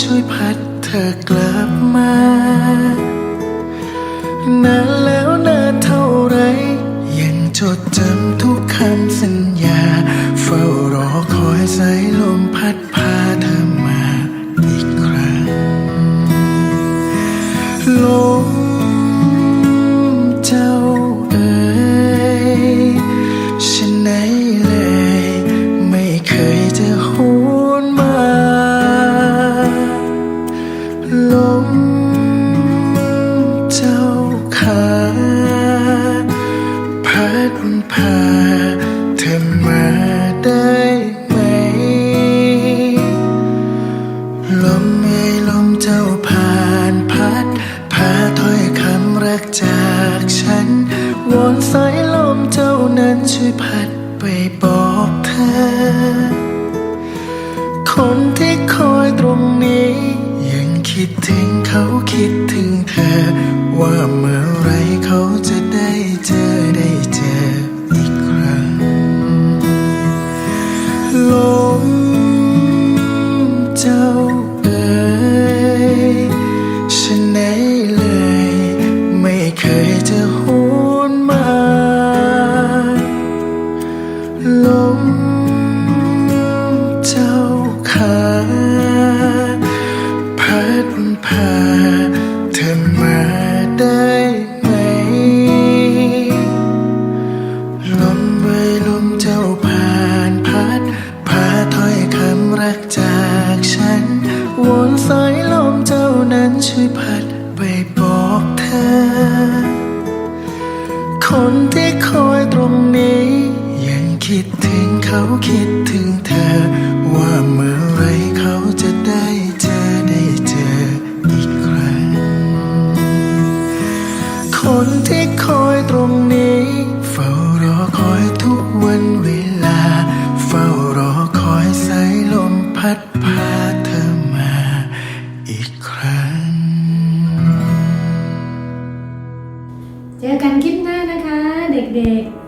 ช่วยพัดเธอกลับมา นานแล้วนา เจ้าผ่านพัดพาถ้อยคำรักจากฉัน วอนสายลมเจ้านั้นช่วยพัดไปบอกเธอ คนที่คอยตรงนี้ ยังคิดถึงเขาคิดถึงเธอ ว่าเมื่อไรเขาจะได้เจอได้เจออีกครั้งลมเจ้า ฉันไหนเลย ไม่เคยจะหวนมา ลมเจ้าขาพัดผ่าน คนที่คอยตรงนี้ ยังคิดถึงเขาคิดถึงเธอ ว่าเมื่อไรเขาจะได้เจอได้เจออีกครั้ง คนที่คอยตรงนี้ เฝ้ารอคอยทุกวันเวลา กันคลิปหน้านะคะ เด็กๆ